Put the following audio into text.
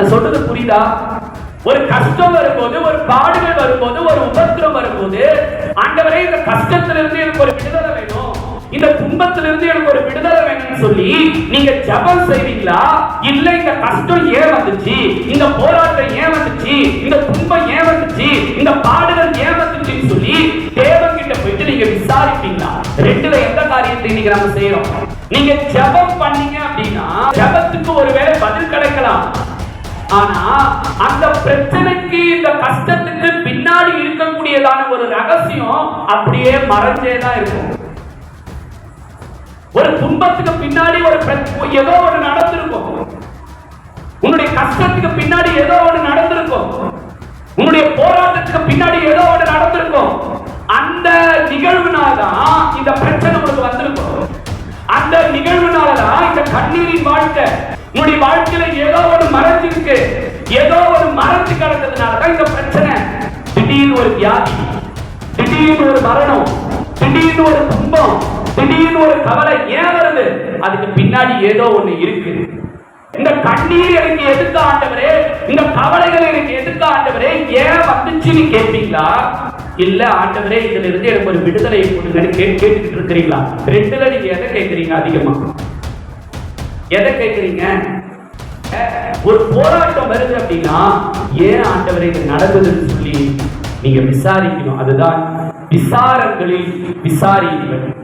நான் சொல்றது புரியுதா? ஒரு கஷ்டம் வரும்போது ஒரு பாடுகள் வரும்போது ஒரு உபத்திரம் வரும்போது ஆண்டவரே இந்த கஷ்டத்திலிருந்து எனக்கு ஒரு விடுதலை வேணும். இந்த துன்பத்திலிருந்து எனக்கு ஒரு விடுதலை வேணும்னு சொல்லி நீங்க ஜெபம் செய்வீங்களா? இல்ல இந்த கஷ்டம் ஏன் வந்துச்சு? இந்த போராட்டம் ஏன் வந்துச்சு? இந்த துன்பம் ஏன் வந்துச்சு? இந்த பாடுகள் ஏன் வந்துச்சுன்னு சொல்லி தேவன் கிட்ட போயிட்டு நீங்க விசாரிப்பீங்களா? ரெண்டுல எந்த காரியத்தை இன்னைக்கு நம்ம செய்யறோம்? நீங்க ஜெபம் பண்ணீங்க அப்படின்னா ஜெபத்துக்கு ஒருவேளை பதில் கிடைக்கலாம். ஆனா அந்த பிரச்சனைக்கு இந்த கஷ்டத்துக்கு பின்னாடி இருக்கக்கூடியதான ஒரு ரகசியம் அப்படியே மறைஞ்சே தான் இருக்கும். ஒரு துன்பத்துக்கு பின்னாடி ஒரு ஏதோ ஒண்ணு நடந்திருக்கும். உன்னுடைய கஷ்டத்துக்கு பின்னாடி ஏதோ ஒண்ணு நடந்திருக்கும். உன்னுடைய போராட்டத்துக்கு பின்னாடி ஏதோ ஒண்ணு நடந்திருக்கும். அந்த நிகழ்வுனாலதான் இந்த பிரச்சனை உனக்கு வந்திருக்கும். அந்த நிகழ்வுனாலதான் இந்த கண்ணீரின் வாழ்க்கை உன்னுடைய வாழ்க்கை மறைஞ்சிருக்கு. ஏதோ ஒரு மறைஞ்சு கிடந்ததுனாலதான் இந்த பிரச்சனை. திடீர்னு ஒரு வியாதி திடீர்னு ஒரு மரணம் திடீர்னு ஒரு துன்பம் திடீர்னு ஒரு கவலை ஏன் வருது? அதுக்கு பின்னாடி ஏதோ ஒண்ணு இருக்கு. இந்த கண்ணீர் எனக்கு எதுக்கு ஆண்டவரே? இந்த கவலைகள் எனக்கு எதுக்கு ஆண்டவரே? ஏன் வந்துச்சுன்னு கேட்பீங்களா இல்ல ஆண்டவரே இதுல இருந்து எனக்கு ஒரு விடுதலை கொடுங்கன்னு கேட்டு கேட்டுக்கிட்டு இருக்கிறீங்களா? ரெண்டுல நீங்க எதை கேட்கறீங்க அதிகமா? எதை கேட்கறீங்க ஒரு போராட்டம் வருது அப்படின்னா ஏன் ஆண்டவரை இது நடந்ததுன்னு சொல்லி நீங்க விசாரிக்கணும். அதுதான் விசாரங்களில் விசாரியுங்கள்.